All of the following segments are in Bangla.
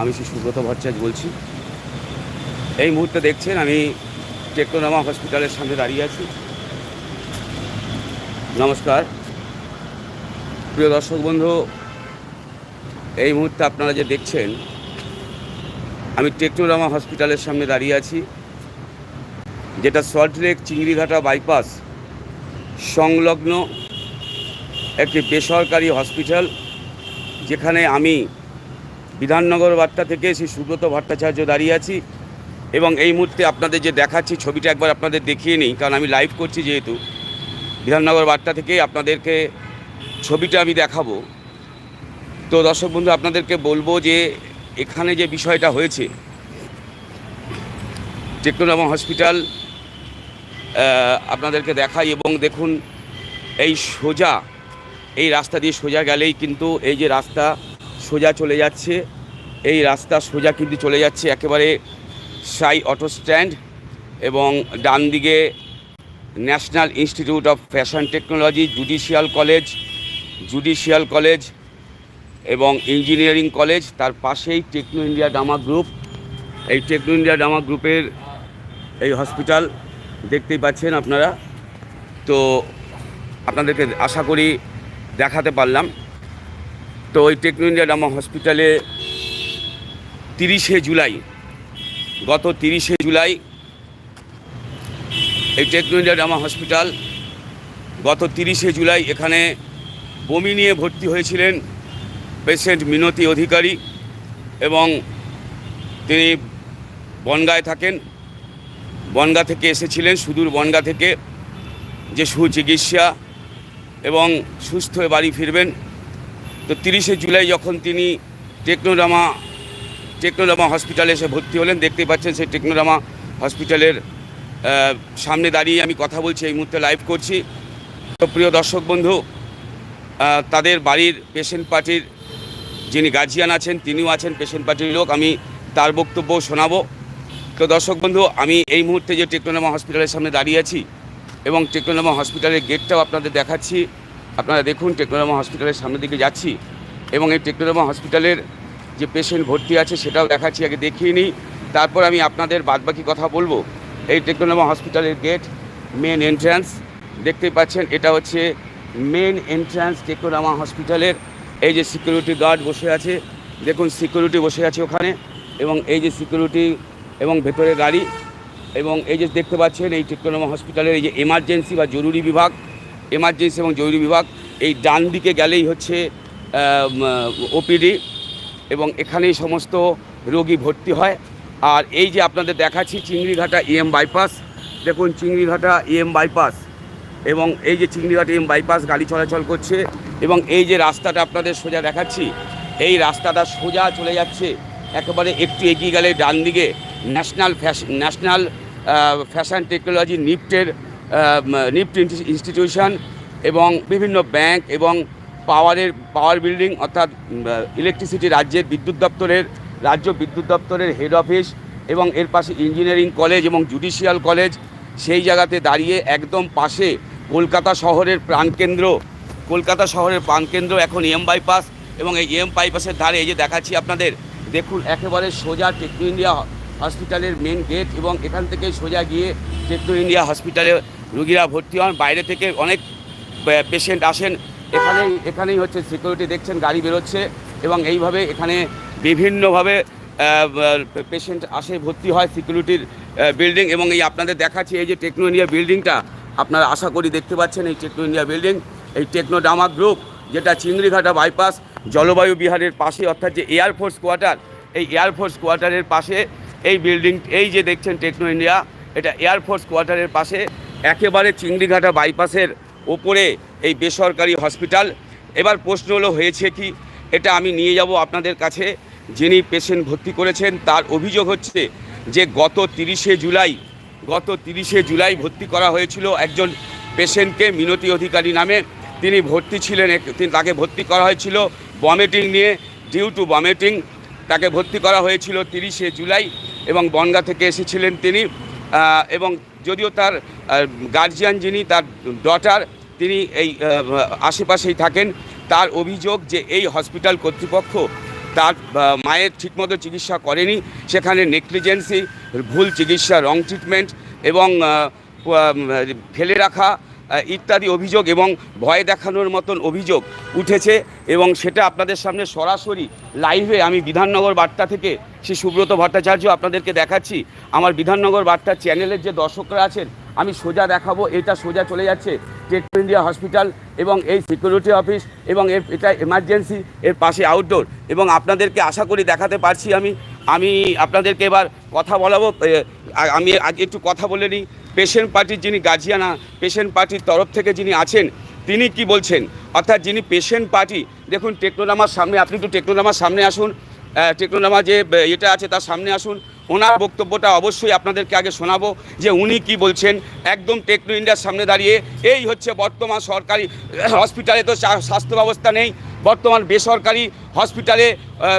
আমি শ্রী সুব্রত ভট্টাচার্য বলছি। এই মুহূর্তে দেখছেন আমি টেকনোনামা হসপিটালের সামনে দাঁড়িয়ে আছি। নমস্কার। প্রিয় দর্শক বন্ধু, এই মুহূর্তে আপনারা যে দেখছেন, আমি টেকনোরামা হসপিটালের সামনে দাঁড়িয়ে আছি, যেটা সল্টলেক চিংড়িঘাটা বাইপাস সংলগ্ন একটি বেসরকারি হসপিটাল, যেখানে আমি বিধাননগর বার্তা থেকে শ্রী সুব্রত ভট্টাচার্য দাঁড়িয়ে আছি এবং এই মুহূর্তে আপনাদের যে দেখাচ্ছি, ছবিটা একবার আপনাদের দেখিয়ে নিই, কারণ আমি লাইভ করছি যেহেতু। বিধাননগর বার্তা থেকে আপনাদেরকে ছবিটা আমি দেখাবো। তো দর্শক বন্ধু, আপনাদেরকে বলব যে এখানে যে বিষয়টা হয়েছে টেকনোরামা হসপিটাল আপনাদেরকে দেখাই এবং দেখুন, এই সোজা, এই রাস্তা দিয়ে সোজা গেলেই কিন্তু এই যে রাস্তা সোজা চলে যাচ্ছে। এই রাস্তা সোজা কিন্তু চলে যাচ্ছে একেবারে সাই অটো স্ট্যান্ড এবং ডান দিকে national institute of fashion technology, judicial college judicial college এবং ইঞ্জিনিয়ারিং কলেজ। তার পাশেই টেকনো ইন্ডিয়া ডামা গ্রুপ। এই টেকনো ইন্ডিয়া ডামা গ্রুপের এই হসপিটাল দেখতেই পাচ্ছেন আপনারা। তো আপনাদেরকে আশা করি দেখাতে পারলাম। তো ওই টেকনো ইন্ডিয়া হসপিটালে তিরিশে জুলাই, গত তিরিশে জুলাই এই টেকনো ইন্ডিয়া ডামা হসপিটাল গত তিরিশে জুলাই এখানে বমি নিয়ে ভর্তি হয়েছিলেন পেশেন্ট মিনতি অধিকারী এবং তিনি বনগায় থাকেন। বনগা থেকে এসেছিলেন, সুদূর বনগা থেকে, যে সুচিকিৎসা এবং সুস্থ বাড়ি ফিরবেন। তো তিরিশে জুলাই যখন তিনি টেকনোরামা টেকনোরামা হসপিটালে এসে ভর্তি হলেন দেখতে পাচ্ছেন সেই টেকনোরামা হসপিটালের সামনে দাঁড়িয়ে আমি কথা বলছি, এই মুহূর্তে লাইভ করছি। তো প্রিয় দর্শক বন্ধু তাদের বাড়ির পেশেন্ট পার্টির যিনি গার্জিয়ান আছেন, তিনিও আছেন পেশেন্ট পার্টির লোক, আমি তার বক্তব্য শোনাবো। তো দর্শক বন্ধু, আমি এই মুহূর্তে যে টেকনোনামা হসপিটালের সামনে দাঁড়িয়ে আছি এবং টেকনোনামা হসপিটালের গেটটাও আপনাদের দেখাচ্ছি। আপনারা দেখুন টেকনোনামা হসপিটালের সামনের দিকে যাচ্ছি এবং এই টেকনোনামা হসপিটালের যে পেশেন্ট ভর্তি আছে সেটাও দেখাচ্ছি, আগে দেখিয়ে নিই। তারপর আমি আপনাদের বাদবাকি কথা বলব। এই টেকনোনামা হসপিটালের গেট মেন এন্ট্রান্স দেখতেই পাচ্ছেন, এটা হচ্ছে মেন এন্ট্রান্স টেকনোনামা হসপিটালের। এই যে সিকিউরিটি গার্ড বসে আছে, দেখুন সিকিউরিটি বসে আছে ওখানে এবং এই যে সিকিউরিটি এবং ভেতরে গাড়ি এবং এই যে দেখতে পাচ্ছেন, এই টেকনোনমা হসপিটালের এই যে এমার্জেন্সি বা জরুরি বিভাগ এমার্জেন্সি এবং জরুরি বিভাগ, এই ডান দিকে গেলেই হচ্ছে ওপিডি এবং এখানেই সমস্ত রোগী ভর্তি হয়। আর এই যে আপনাদের দেখাচ্ছি, চিংড়িঘাটা ইএম বাইপাস দেখুন চিংড়িঘাটা ইএম বাইপাস এবং এই যে চিংড়িঘাট ইএম বাইপাস গাড়ি চলাচল করছে এবং এই যে রাস্তাটা আপনাদের সোজা দেখাচ্ছি, এই রাস্তাটা সোজা চলে যাচ্ছে, একেবারে একটু এগিয়ে গেলে ডান দিকে national fashion national fashion technology নিফটের NIFT institution এবং বিভিন্ন ব্যাংক এবং পাওয়ারের, পাওয়ার বিল্ডিং অর্থাৎ ইলেকট্রিসিটি রাজ্যের বিদ্যুৎ দপ্তরের, রাজ্য বিদ্যুৎ দপ্তরের হেড অফিস এবং এর পাশে ইঞ্জিনিয়ারিং কলেজ এবং জুডিশিয়াল কলেজ, সেই জায়গাতে দাঁড়িয়ে একদম পাশে কলকাতা শহরের প্রাণকেন্দ্র। কলকাতা শহরের প্রাণকেন্দ্র, এখন এম বাইপাস এবং এই এম বাইপাসের ধারে এই যে দেখাচ্ছি আপনাদের, দেখুন একেবারে সোজা টেকনো ইন্ডিয়া হসপিটালের মেন গেট এবং এখান থেকে সোজা গিয়ে টেকনো ইন্ডিয়া হসপিটালে রুগীরা ভর্তি হন, বাইরে থেকে অনেক পেশেন্ট আসেন। এখানেই এখানেই হচ্ছে সিকিউরিটি দেখছেন, গাড়ি বেরোচ্ছে এবং এইভাবে এখানে বিভিন্নভাবে পেশেন্ট আসে, ভর্তি হয় সিকিউরিটির বিল্ডিং এবং এই আপনাদের দেখাচ্ছি এই যে টেকনো ইন্ডিয়া বিল্ডিংটা আপনারা আশা করি দেখতে পাচ্ছেন এই টেকনো ইন্ডিয়া বিল্ডিং এই টেকনো ডামা গ্রুপ যেটা চিংড়িঘাটা বাইপাস জলবায়ু বিহারের পাশে, অর্থাৎ যে এয়ারফোর্স কোয়ার্টার এই এয়ারফোর্স কোয়ার্টারের পাশে এই বিল্ডিং এই যে দেখছেন টেকনো ইন্ডিয়া এটা এয়ারফোর্স কোয়ার্টারের পাশে একেবারে চিংড়িঘাটা বাইপাসের ওপরে এই বেসরকারি হসপিটাল। এবার প্রশ্ন হলো, হয়েছে কি? এটা আমি নিয়ে যাব আপনাদের কাছে। যিনি পেশেন্ট ভর্তি করেছেন, তার অভিযোগ হচ্ছে যে গত তিরিশে জুলাই, গত তিরিশে জুলাই ভর্তি করা হয়েছিল একজন পেশেন্টকে মিনতি অধিকারী নামে। তিনি ভর্তি ছিলেন তাকে ভর্তি করা হয়েছিল বমেটিং নিয়ে। ডিউ টু বমেটিং তাকে ভর্তি করা হয়েছিল তিরিশে জুলাই এবং বনগা থেকে এসেছিলেন তিনি। এবং যদিও তার গার্জিয়ান যিনি, তার ডটার তিনি এই আশেপাশেই থাকেন। তার অভিযোগ যে এই হসপিটাল কর্তৃপক্ষ তার মায়ের ঠিকমতো চিকিৎসা করেনি, সেখানে নেগলিজেন্সি ভুল চিকিৎসা রং ট্রিটমেন্ট এবং ফেলে রাখা ইত্যাদি অভিযোগ এবং ভয় দেখানোর মতন অভিযোগ উঠেছে এবং সেটা আপনাদের সামনে সরাসরি লাইভে আমি বিধাননগর বার্তা থেকে শ্রী সুব্রত ভট্টাচার্য আপনাদেরকে দেখাচ্ছি। আমার বিধাননগর বার্তা চ্যানেলের যে দর্শকরা আছেন, আমি সোজা দেখাবো, এটা সোজা চলে যাচ্ছে টেকনো ইন্ডিয়া হসপিটাল এবং এই সিকিউরিটি অফিস এবং এর, এটা এমার্জেন্সি এর পাশে আউটডোর এবং আপনাদেরকে আশা করি দেখাতে পারছি আমি। আমি আপনাদেরকে এবার কথা বলাবো আমি আগে একটু কথা বলে নিই। পেশেন্ট পার্টির যিনি গাজিয়ানা পেশেন্ট পার্টির তরফ থেকে যিনি আছেন তিনি কি বলছেন? অর্থাৎ যিনি পেশেন্ট পার্টি দেখুন টেকনোনামার সামনে আপনি একটু টেকনোনামার সামনে আসুন আহ, টেকনোনামা যে এটা আছে তার সামনে আসুন ওনার বক্তব্যটা অবশ্যই আপনাদেরকে আগে শোনাবো যে উনি কি বলছেন একদম টেকনো ইন্ডিয়ার সামনে দাঁড়িয়ে এই হচ্ছে বর্তমান সরকারি হসপিটালে তো স্বাস্থ্য ব্যবস্থা নেই বর্তমান বেসরকারি হসপিটালে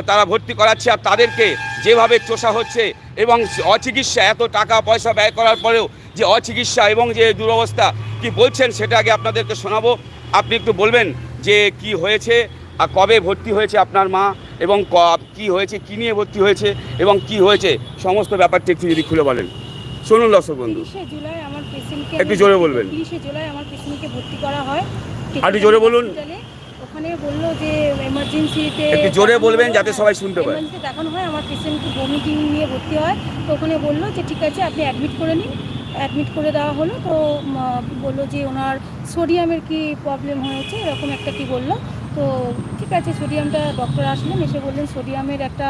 তারা ভর্তি করাচ্ছে আর তাদেরকে যেভাবে চোষা হচ্ছে এবং অচিকিৎসা এত টাকা পয়সা ব্যয় করার পরেও যে অচিকিৎসা এবং যে দুরবস্থা কি বলছেন সেটা আগে আপনাদেরকে শোনাবো। আপনি একটু বলবেন যে কি হয়েছে আর কবে ভর্তি হয়েছে আপনার মা এবং ক- কি হয়েছে কি নিয়ে ভর্তি হয়েছে এবং কি হয়েছে সমস্ত ব্যাপারটি একটু যদি খুলে বলেন। শুনুন দর্শক বন্ধু। জুলাই আমার পেশেন্টকে একটু জোরে বলবেন। তিরিশে জুলাই আমার পেশেন্টকে ভর্তি করা হয়। একটু জোরে বলুন। ওখানে বলল যে এমার্জেন্সিতে একটু জোরে বলবেন যাতে সবাই শুনতে পায়। দেখানো হয় আমার পেশেন্টকে ভমিটিং নিয়ে ভর্তি হয়। তো ওখানে বলল যে ঠিক আছে আপনি অ্যাডমিট করে নিন। অ্যাডমিট করে দেওয়া হলো। তো বলল যে ওনার সোডিয়ামের কি প্রবলেম হয়েছে? এরকম একটা কি বলল। তো, ঠিক আছে, সোডিয়ামটা ডক্টর আসলেন, এসে বললেন সোডিয়ামের একটা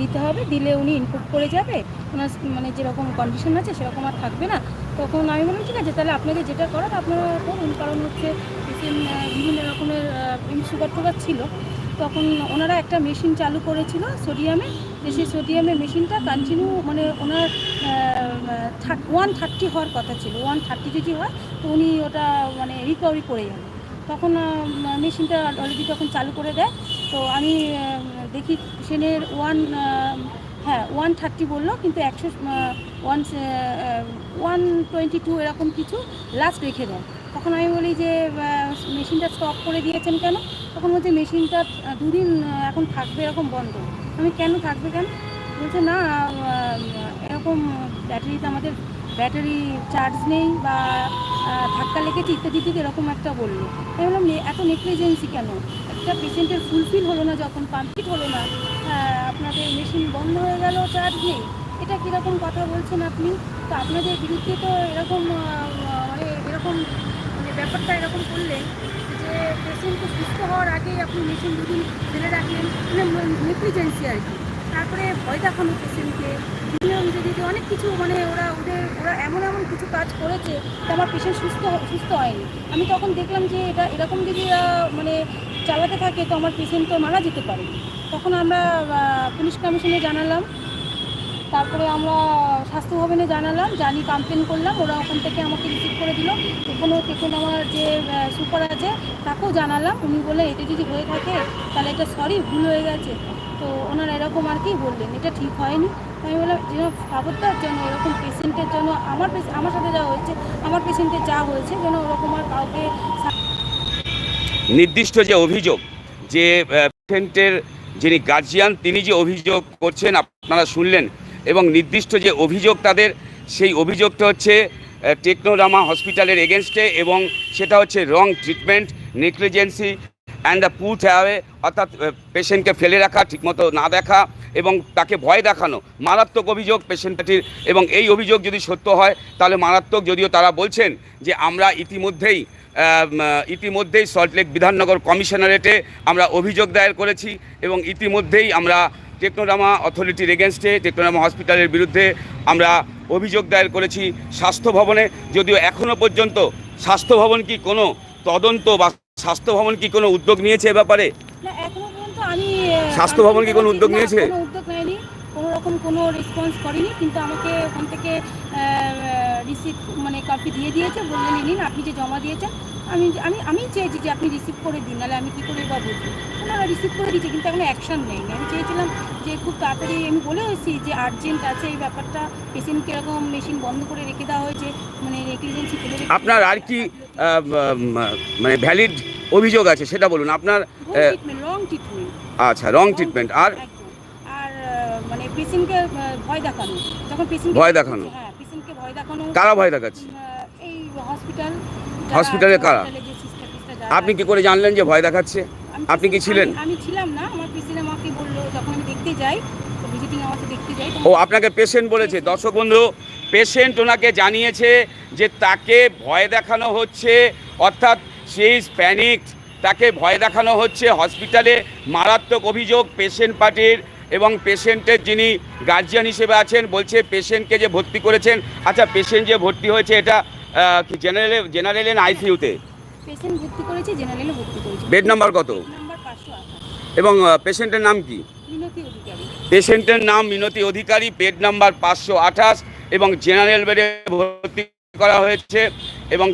দিতে হবে। দিলে উনি ইনপুট করে যাবে। ওনার মানে যেরকম কন্ডিশন আছে, সেরকম আর থাকবে না। তখন আমি বললাম, ঠিক আছে, তাহলে আপনাদের যেটা করার, আপনারা করুন। কারণ হচ্ছে বিভিন্ন রকমের সুগার টুগার ছিল। তখন ওনারা একটা মেশিন চালু করেছিল সোডিয়ামে, যে সেই সোডিয়ামের মেশিনটা কন্টিনিউ মানে ওনার ওয়ান থার্টি হওয়ার কথা ছিল ওয়ান থার্টি যদি হয়, তো উনি ওটা মানে রিকভারি করে যাবে তখন মেশিনটা অলরেডি তখন চালু করে দেয়। তো আমি দেখি সেনের ওয়ান হ্যাঁ ওয়ান থার্টি বলল, কিন্তু একশো ওয়ান ওয়ান টোয়েন্টি টু এরকম কিছু লাস্ট রেখে দেয়। তখন আমি বলি যে মেশিনটা স্টপ করে দিয়েছেন কেন? তখন বলছে, মেশিনটা দুদিন এখন থাকবে এরকম বন্ধ। আমি, কেন থাকবে কেন? বলছে, না এরকম ব্যাটারিতে আমাদের ব্যাটারি চার্জ নেই বা ধাক্কা লেগেছে, ইত্যাদি ইত্যাদি এরকম একটা বলল। আমি বললাম "নে- এত নেগলিজেন্সি কেন? একটা পেশেন্টের ফুলফিল হলো না যখন কমপ্লিট হলো না। আপনাদের মেশিন বন্ধ হয়ে গেল চার্জ নেই। এটা কীরকম কথা বলছেন আপনি? তো আপনাদের বিরুদ্ধে তো এরকম মানে এরকম মানে ব্যাপারটা এরকম করলেন যে পেশেন্টকে সুস্থ হওয়ার আগেই আপনি মেশিন দুদিন ফেলে রাখলেন মানে নেগলিজেন্সি আর কি। তারপরে ভয় দেখানো পেশেন্টকে যদি অনেক কিছু মানে ওরা, ওদের, ওরা এমন এমন কিছু কাজ করেছে যে আমার পেশেন্ট সুস্থ সুস্থ হয়নি। আমি তখন দেখলাম যে এটা, এরকম যদি মানে চালাতে থাকে তো আমার পেশেন্ট তো মারা যেতে পারে। তখন আমরা পুলিশ কমিশনে জানালাম তারপরে আমরা স্বাস্থ্য ভবনে জানালাম জানি কমপ্লেন করলাম, ওরা ওখান থেকে আমাকে রিসিভ করে দিল। এখানেও এখন আমার যে সুপার আছে, তাকেও জানালাম। উনি বলে এটা যদি হয়ে থাকে, তাহলে এটা সরি ভুল হয়ে গেছে। তো ওনারা এরকম আর কি বললেন, এটা ঠিক হয়নি। আমি বললাম, যেন খবরদার যেন এরকম পেশেন্টের জন্য আমার আমার সাথে যা হয়েছে, আমার পেশেন্টের যা হয়েছে, যেন ওরকম আর কাউকে নির্দিষ্ট যে অভিযোগ, যে পেশেন্টের যিনি গার্জিয়ান তিনি যে অভিযোগ করছেন, আপনারা শুনলেন। এবং নির্দিষ্ট যে অভিযোগ তাদের, সেই অভিযোগটা হচ্ছে টেকনোরামা হসপিটালের এগেনস্টে এবং সেটা হচ্ছে wrong treatment negligence and the put away অর্থাৎ পেশেন্টকে ফেলে রাখা, ঠিকমতো না দেখা এবং তাকে ভয় দেখানো, মারাত্মক অভিযোগ পেশেন্টটির এবং এই অভিযোগ যদি সত্য হয়, তাহলে মারাত্মক যদিও তারা বলছেন যে আমরা ইতিমধ্যেই ইতিমধ্যেই সল্টলেক বিধাননগর কমিশনারেটে আমরা অভিযোগ দায়ের করেছি এবং ইতিমধ্যেই আমরা টেকনোরামা অথরিটির এগেনস্টে টেকনোরামা হসপিটালের বিরুদ্ধে আমরা অভিযোগ দায়ের করেছি স্বাস্থ্য ভবনে যদিও এখনও পর্যন্ত স্বাস্থ্য ভবন কি কোনো তদন্ত বা স্বাস্থ্য ভবন কি কোনো উদ্যোগ নিয়েছে এ ব্যাপারে স্বাস্থ্য ভবন কি কোনো উদ্যোগ নিয়েছে? কোনো উদ্যোগ নেয়নি কোনো রকম কোনো রেসপন্স করেনি কিন্তু আমাকে ওখান থেকে রিসিভ মানে কপি দিয়ে দিয়েছে বললেন নিন আপনি যে জমা দিয়েছেন আমি আমি আমি চেয়েছি যে আপনি রিসিভ করে দিন নাহলে আমি কী করে বা বুঝব? ওনারা রিসিভ করে দিয়েছে কিন্তু এখনও অ্যাকশন নেয়নি। আমি চেয়েছিলাম যে খুব তাড়াতাড়ি আমি বলে এসেছি যে আর্জেন্ট আছে এই ব্যাপারটা পেশেন্টকে এরকম মেশিন বন্ধ করে রেখে দেওয়া হয়েছে মানে নেগলিজেন্সি ফেলে আপনার আর কি মানে ভ্যালিড অভিযোগ আছে সেটা বলুন। আপনার রং ট্রিটমেন্ট আচ্ছা রং ট্রিটমেন্ট আর পেশেন্টকে ভয় দেখানো যখন পেশেন্ট ভয় দেখানো? হ্যাঁ পেশেন্টকে ভয় দেখানো কারা ভয় দেখাচ্ছে এই হসপিটাল হসপিটালে কারা? আপনি কি করে জানলেন যে ভয় দেখাচ্ছে আপনি কি ছিলেন? আমি- ছিলাম না আমার পেশেন্ট আমাকে বলল যখন আমি দেখতে যাই ভিজিটিং আমাকে দেখতে যাই ও আপনাকে পেশেন্ট বলেছে দর্শক বন্ধু পেশেন্ট ওনাকে জানিয়েছে যে তাকে ভয় দেখানো হচ্ছে অর্থাৎ সে ইজ প্যানিক তাকে ভয় দেখানো হচ্ছে হসপিটালে মারাত্মক অভিযোগ পেশেন্ট পার্টির এবং পেশেন্টের যিনি গার্জিয়ান হিসেবে আছেন বলছে পেশেন্টকে যে ভর্তি করেছেন। আচ্ছা পেশেন্ট যে ভর্তি হয়েছে এটা কি জেনারেলে জেনারেলে না আইসিইউতে পেশেন্ট ভর্তি করেছি জেনারেলে ভর্তি করেছি। বেড নাম্বার কত? এবং পেশেন্টের নাম কি? পেশেন্টের নাম মিনতি অধিকারী বেড নাম্বার পাঁচশো আঠাশ এবং জেনারেল বেডে ভর্তি করা হয়েছে। এবং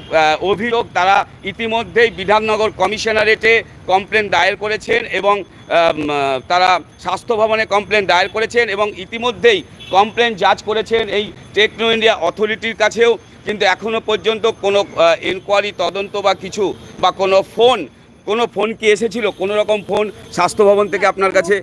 অভিযোগ তারা ইতিমধ্যেই বিধাননগর কমিশনারেটে কমপ্লেন দায়ের করেছেন এবং তারা স্বাস্থ্য ভবনে কমপ্লেন দায়ের করেছেন এবং ইতিমধ্যেই কমপ্লেন জাজ করেছেন এই টেকনো ইন্ডিয়া অথরিটির কাছেও। কিন্তু এখনও পর্যন্ত কোনো এনকোয়ারি তদন্ত বা কিছু বা কোনো ফোন কোনো ফোন কি এসেছিল? কোনো রকম ফোন স্বাস্থ্য ভবন থেকে আপনার কাছে?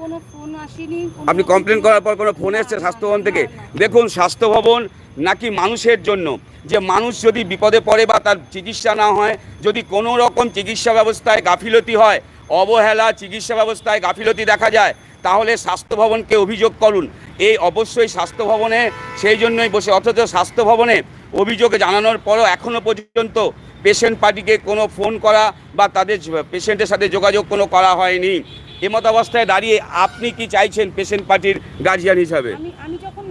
আপনি কমপ্লেন করার পর কোনো ফোন এসছে স্বাস্থ্য ভবন থেকে? দেখুন স্বাস্থ্য ভবন নাকি মানুষের জন্য? যে মানুষ যদি বিপদে পড়ে বা তার চিকিৎসা না হয়, যদি কোনো রকম চিকিৎসা ব্যবস্থায় গাফিলতি হয়, অবহেলা চিকিৎসা ব্যবস্থায় গাফিলতি দেখা যায়, তাহলে স্বাস্থ্য ভবনকে অভিযোগ করুন। এই অবশ্যই স্বাস্থ্য ভবনে সেই জন্যই বসে, অথচ স্বাস্থ্য ভবনে অভিযোগ জানানোর পরও এখনও পর্যন্ত পেশেন্ট পার্টিকে কোনো ফোন করা বা তাদের পেশেন্টের সাথে যোগাযোগ কোনো করা হয়নি। এমত অবস্থায় দাঁড়িয়ে আপনি কি চাইছেন পেশেন্ট পার্টির গার্জিয়ান হিসাবে? আমি যখন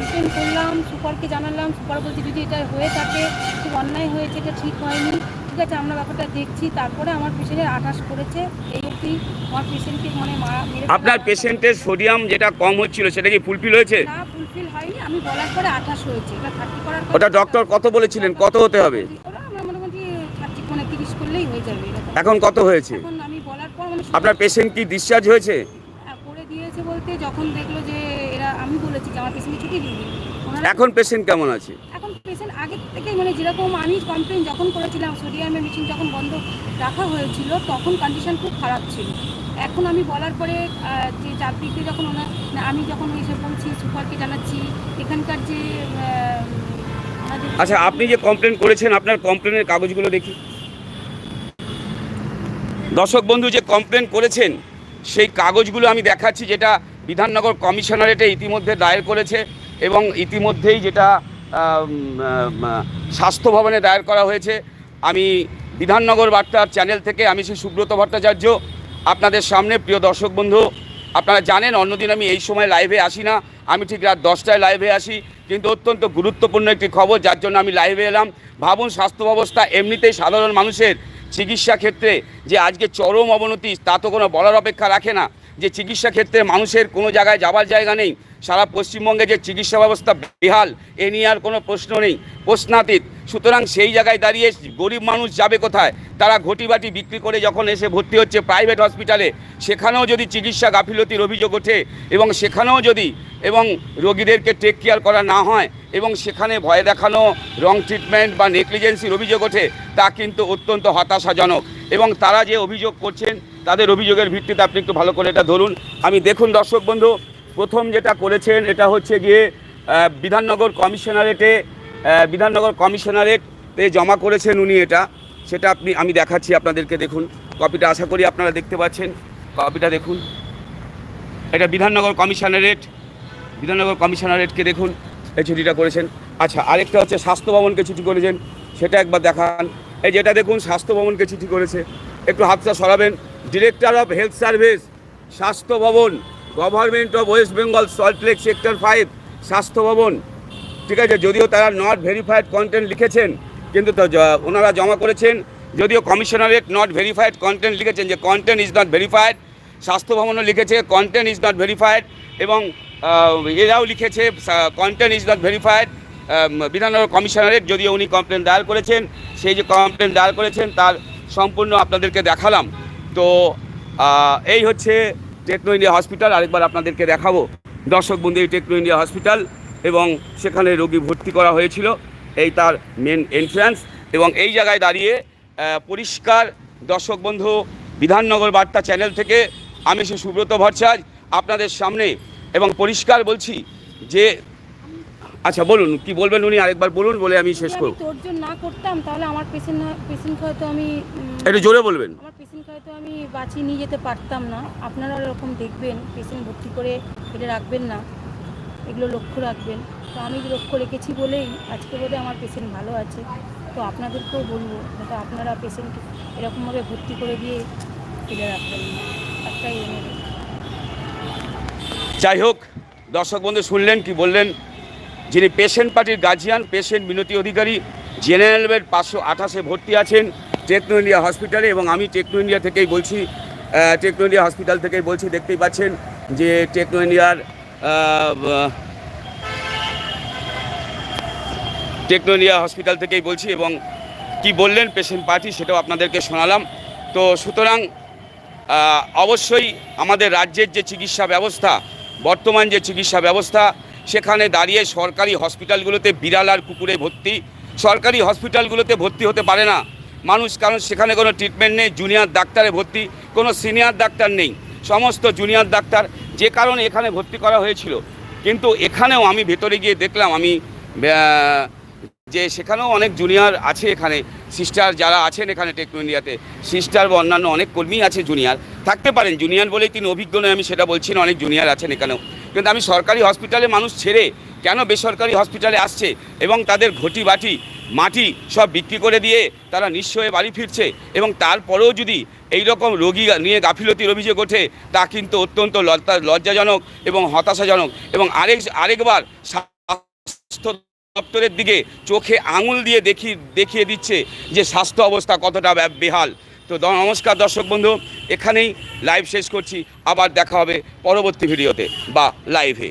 কমপ্লেন করলাম সুপারকে জানালাম সুপার বলছে যদি এটা হয়ে থাকে খুব অন্যায় হয়েছে এটা ঠিক হয়নি। ঠিক আছে আমরা ব্যাপারটা দেখছি। তারপরে আমার পেশেন্টের আঠাশ করেছে এই অবধি আমার পেশেন্টকে মানে মারা আপনার পেশেন্টের সোডিয়াম যেটা কম হচ্ছিল সেটা কি ফুলফিল হয়েছে? না ফুলফিল হয়নি। আমি বলার পরে আঠাশ হয়েছে। এটা থার্টি করার ওটা ডক্টর কত বলেছিলেন? কত হতে হবে? আমরা মোটামুটি থার্টি মানে তিরিশ করলেই হয়ে যাবে এখন কত হয়েছে? এখন আমি বলার পর মানে আপনার পেশেন্ট কি ডিসচার্জ হয়েছে? হ্যাঁ, বলতে যখন দেখল যে এরা আমি বলেছি যে আমার পেশেন্ট ছুটি দিন এখন পেশেন্ট কেমন আছে? এখন পেশেন্ট আগে থেকে মানে যেরকম আমি কমপ্লেন যখন করেছিলাম সোডিয়ামের মেশিন যখন বন্ধ রাখা হয়েছিল তখন কন্ডিশন খুব খারাপ ছিল। এখন আমি বলার পরে যে চারদিকে যখন ওনার আমি যখন এসে বলছি সুপারকে জানাচ্ছি এখানকার যে আচ্ছা আপনি যে কমপ্লেন করেছেন আপনার কমপ্লেনের কাগজগুলো দেখি। দর্শক বন্ধু যে কমপ্লেন করেছেন সেই কাগজগুলো আমি দেখাচ্ছি যেটা বিধাননগর কমিশনারেটে ইতিমধ্যে দায়ের করেছে এবং ইতিমধ্যেই যেটা স্বাস্থ্য ভবনে দায়ের করা হয়েছে। আমি বিধাননগর বার্তার চ্যানেল থেকে, আমি শ্রী সুব্রত ভট্টাচার্য, আপনাদের সামনে, প্রিয় দর্শক বন্ধু। আপনারা জানেন, অন্যদিন আমি এই সময় লাইভে আসি না। আমি ঠিক রাত দশটায় লাইভে আসি, কিন্তু অত্যন্ত গুরুত্বপূর্ণ একটি খবর, যার জন্য আমি লাইভে এলাম। ভাবুন, স্বাস্থ্য ব্যবস্থা এমনিতেই সাধারণ মানুষের চিকিৎসা ক্ষেত্রে যে আজকে চরম অবনতি, তা তো কোনো বলার অপেক্ষা রাখে না। যে চিকিৎসা ক্ষেত্রে মানুষের কোনো জায়গায় যাবার জায়গা নেই সারা পশ্চিমবঙ্গে যে চিকিৎসা ব্যবস্থা বেহাল, এ নিয়ে আর কোনো প্রশ্ন নেই। প্রশ্নাতীত। সুতরাং সেই জায়গায় দাঁড়িয়ে গরিব মানুষ যাবে কোথায়? তারা ঘটিবাটি বিক্রি করে যখন এসে ভর্তি হচ্ছে প্রাইভেট হসপিটালে, সেখানেও যদি চিকিৎসা গাফিলতির অভিযোগ ওঠে এবং সেখানেও যদি এবং রোগীদেরকে টেক কেয়ার করা না হয় এবং সেখানে ভয় দেখানো রং ট্রিটমেন্ট বা নেগলিজেন্সির অভিযোগ ওঠে, তা কিন্তু অত্যন্ত হতাশাজনক। এবং তারা যে অভিযোগ করছেন, তাদের অভিযোগের ভিত্তিতে আপনি একটু ভালো করে এটা ধরুন। আমি দেখুন দর্শক বন্ধু প্রথম যেটা করেছেন, এটা হচ্ছে গিয়ে বিধাননগর কমিশনারেটে বিধাননগর কমিশনারেটে জমা করেছেন উনি এটা। সেটা আপনি, আমি দেখাচ্ছি আপনাদেরকে, দেখুন। কপিটা আশা করি আপনারা দেখতে পাচ্ছেন। কপিটা দেখুন। এটা বিধাননগর কমিশনারেট। বিধাননগর কমিশনারেটকে দেখুন, এই চিঠিটা করেছেন। আচ্ছা আরেকটা হচ্ছে স্বাস্থ্য ভবনকে চিঠি করেছেন। সেটা একবার দেখান। এই যেটা দেখুন, স্বাস্থ্য ভবনকে চিঠি করেছে। একটু হাতটা সরাবেন। ডিরেক্টর অফ হেলথ সার্ভিস, স্বাস্থ্য ভবন। Government of west Bengal Salt Lake sector five স্বাস্থ্য ভবন। ঠিক আছে, যদিও তারা নট ভেরিফাইড কন্টেন্ট লিখেছেন, কিন্তু ওনারা জমা করেছেন। যদিও কমিশনারেট নট ভেরিফাইড কন্টেন্ট লিখেছেন যে কন্টেন্ট ইজ নট ভেরিফাইড স্বাস্থ্য ভবনও লিখেছে কন্টেন্ট ইজ নট ভেরিফাইড এবং এরাও লিখেছে content is not verified Bidhannagar commissionerate যদিও উনি কমপ্লেন দায়ের করেছেন, সেই যে কমপ্লেন দায়ের করেছেন তার সম্পূর্ণ আপনাদেরকে দেখালাম। তো এই হচ্ছে টেকনো ইন্ডিয়া হসপিটাল, আরেকবার আপনাদেরকে দেখাবো। দর্শক বন্ধু, এই টেকনো ইন্ডিয়া হসপিটাল এবং সেখানে রোগী ভর্তি করা হয়েছিল। এই তার মেন এন্ট্রান্স এবং এই জায়গায় দাঁড়িয়ে পরিষ্কার দর্শক বন্ধু, বিধাননগর বার্তা চ্যানেল থেকে আমি সে সুব্রত ভট্টাচার্য আপনাদের সামনে এবং পরিষ্কার বলছি যে আচ্ছা বলুন কি বলবেন উনি? আরেকবার বলুন বলে আমি শেষ করব। তোরজন না করতাম তাহলে আমার পেশেন্ট পেশেন্ট হয়তো আমি একটু জোরে বলবেন। আমার পেশেন্ট হয়তো আমি বাঁচিয়ে নিয়ে যেতে পারতাম না। আপনারা এরকম দেখবেন পেশেন্ট ভর্তি করে ফেলে রাখবেন না। এগুলো লক্ষ্য রাখবেন। তো আমি লক্ষ্য রেখেছি বলেই আজকে বোধে আমার পেশেন্ট ভালো আছে। তো আপনাদেরকেও বলব যাতে আপনারা পেশেন্ট এরকমভাবে ভর্তি করে দিয়ে ফেলে রাখবেন। না একটাই যাই হোক দর্শক বন্ধু শুনলেন কি বললেন? যিনি পেশেন্ট পার্টির guardian, patient Minati Adhikari general bed পাঁচশো আঠাশে ভর্তি আছেন টেকনো ইন্ডিয়া হসপিটালে এবং আমি টেকনো ইন্ডিয়া থেকেই বলছি টেকনো ইন্ডিয়া হসপিটাল থেকেই বলছি, দেখতেই পাচ্ছেন যে টেকনো ইন্ডিয়ার টেকনো ইন্ডিয়া হসপিটাল থেকেই বলছি এবং কি বললেন পেশেন্ট পার্টি সেটাও আপনাদেরকে শোনালাম। তো সুতরাং অবশ্যই আমাদের রাজ্যের যে চিকিৎসা ব্যবস্থা, বর্তমান যে চিকিৎসা ব্যবস্থা সেখানে দাঁড়িয়ে সরকারি হসপিটালগুলোতে বিড়াল আর কুকুরে ভর্তি। সরকারি হসপিটালগুলোতে ভর্তি হতে পারে না। মানুষ কারণ সেখানে কোনো ট্রিটমেন্ট নেই জুনিয়র ডাক্তারে ভর্তি, কোনো সিনিয়র ডাক্তার নেই। সমস্ত জুনিয়র ডাক্তার যে কারণে এখানে ভর্তি করা হয়েছিল। কিন্তু এখানেও আমি ভেতরে গিয়ে দেখলাম, আমি যে সেখানেও অনেক জুনিয়র আছে এখানে। সিস্টার যারা আছেন এখানে টেকনো ইন্ডিয়াতে সিস্টার বা অন্যান্য অনেক কর্মী আছে জুনিয়র থাকতে পারেন জুনিয়র বলেই তিনি অভিজ্ঞ নয়, আমি সেটা বলছি না, অনেক জুনিয়র আছেন এখানেও। কিন্তু আমি সরকারি হসপিটালে মানুষ ছেড়ে কেন বেসরকারি হসপিটালে আসছে এবং তাদের ঘটি বাটি, মাটি সব বিক্রি করে দিয়ে তারা নিঃস্ব বাড়ি ফিরছে এবং তারপরেও যদি এই রকম রোগী নিয়ে গাফিলতির অভিযোগ ওঠে, তা কিন্তু অত্যন্ত লজ্জা, লজ্জাজনক এবং হতাশাজনক এবং আরেক, আরেকবার স্বাস্থ্য দপ্তরের দিকে চোখে আঙুল দিয়ে দেখি, দেখিয়ে দিচ্ছে যে স্বাস্থ্য অবস্থা কতটা বেহাল। তো নমস্কার দর্শক বন্ধু, এখানেই লাইভ শেষ করছি। আবার দেখা হবে পরবর্তী ভিডিওতে বা লাইভে